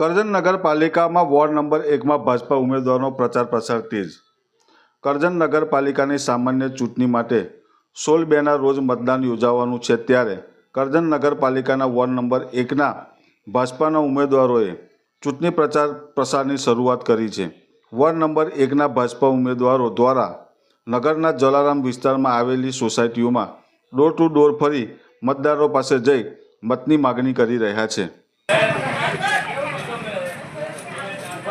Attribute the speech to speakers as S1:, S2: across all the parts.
S1: કરજણ નગરપાલિકામાં ward number એકમાં ભાજપા ઉમેદવારનો પ્રચાર પ્રસાર તેજ. કરજણ નગરપાલિકાની સામાન્ય ચૂંટણી માટે સોળ બેના રોજ મતદાન યોજાવાનું છે ત્યારે કરજણ નગરપાલિકાના વોર્ડ નંબર એકના ભાજપાના ઉમેદવારોએ ચૂંટણી પ્રચાર પ્રસારની શરૂઆત કરી છે. વોર્ડ નંબર એકના ભાજપા ઉમેદવારો દ્વારા નગરના જલારામ વિસ્તારમાં આવેલી સોસાયટીઓમાં ડોર ટુ ડોર ફરી મતદારો પાસે જઈ મતની માગણી કરી રહ્યા છે.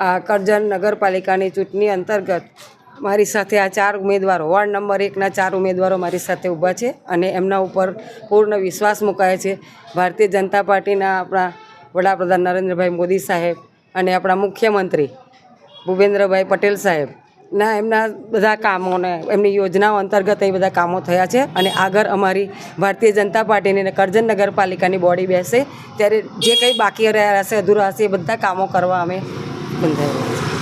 S2: આ કરજણ નગરપાલિકાની ચૂંટણી અંતર્ગત મારી સાથે આ ચાર ઉમેદવારો, વોર્ડ નંબર એકના ચાર ઉમેદવારો મારી સાથે ઊભા છે અને એમના ઉપર પૂર્ણ વિશ્વાસ મુકાય છે. ભારતીય જનતા પાર્ટીના આપણા વડાપ્રધાન નરેન્દ્રભાઈ મોદી સાહેબ અને આપણા મુખ્યમંત્રી ભૂપેન્દ્રભાઈ પટેલ સાહેબ ના એમના બધા કામોને, એમની યોજનાઓ અંતર્ગત એ બધા કામો થયા છે અને આગળ અમારી ભારતીય જનતા પાર્ટીની અને કરજણ નગરપાલિકાની બોડી બેસે. ત્યારે જે કંઈ બાકી રહ્યા હશે, અધૂરા હશે એ બધા કામો કરવા અમે Bình.